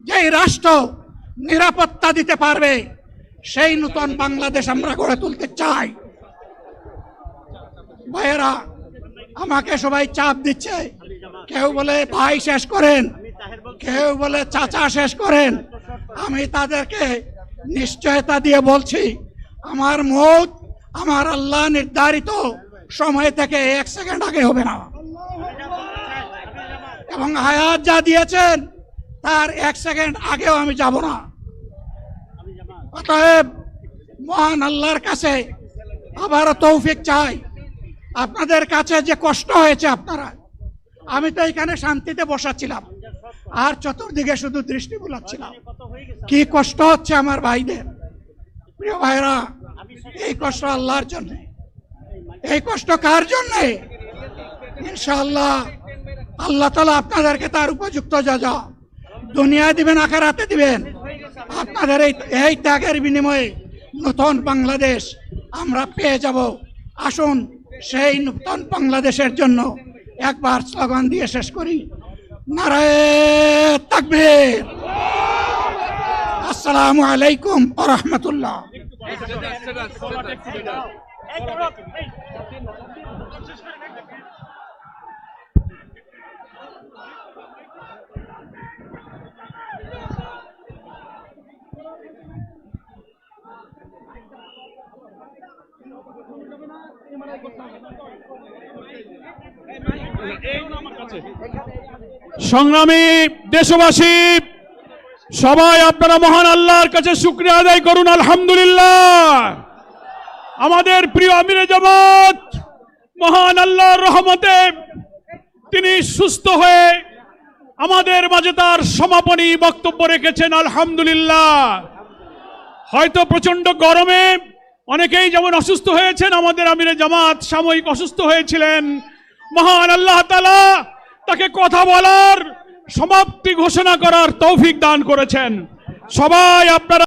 যেই রাষ্ট্র নিরাপত্তা দিতে পারবে, সেই নতুন বাংলাদেশ আমরা গড়ে তুলতে চাই। ভাইয়েরা, আমাকে সবাই চাপ দিচ্ছে। কেউ বলে, ভাই, শেষ করেন। কেউ বলে, চাচা, শেষ করেন। আমি তাদেরকে নিশ্চয়তা দিয়ে বলছি, আমার মত, আমার আল্লাহ নির্ধারিত সময় থেকে এক সেকেন্ড আগে হবে না। এবং হায়াত যা দিয়েছেন তার এক সেকেন্ড আগেও আমি যাব না। অতএব মহান আল্লাহর কাছে আবারও তৌফিক চাই। আপনাদের কাছে যে কষ্ট হয়েছে আপনারা, আমি তো এখানে শান্তিতে বসাচ্ছিলাম। আর চতুর্দিকে শুধু দৃষ্টি বুলাচ্ছিলাম। কি কষ্ট হচ্ছে আমার ভাইদের। প্রিয় ভাইরা এই কষ্ট আল্লাহর জন্য। এই কষ্ট কার জন্য? ইনশাআল্লাহ, আল্লাহ তালা আপনাদেরকে তার উপযুক্ত যা যা দুনিয়ায় দিবেন, আখেরাতে দিবেন। আপনাদের এই এই ত্যাগের বিনিময়ে নতুন বাংলাদেশ আমরা পেয়ে যাব। আসুন, সেই নতুন বাংলাদেশের জন্য একবার স্লোগান দিয়ে শেষ করি। নারায় তাকবীর। আসসালামু আলাইকুম রহমতুল্লাহ। সংগ্রামী দেশবাসী, সবাই আপনারা মহান আল্লাহর কাছে শুক্রিয়া আদায় করুন, আলহামদুলিল্লাহ। আমাদের প্রিয় আমিরে জামাত, মহান আল্লাহর রহমতে তিনি সুস্থ হয়ে আমাদের মাঝে তার সমাপনী বক্তব্য রেখেছেন, আলহামদুলিল্লাহ। হয়তো প্রচণ্ড গরমে অনেকেই যেমন অসুস্থ হয়েছেন, আমাদের আমিরে জামাত সাময়িক অসুস্থ হয়েছিলেন। মহান আল্লাহ তালা তাকে কথা বলার সমাপ্তি ঘোষণা করার তৌফিক দান করেছেন। সবাই আপনারা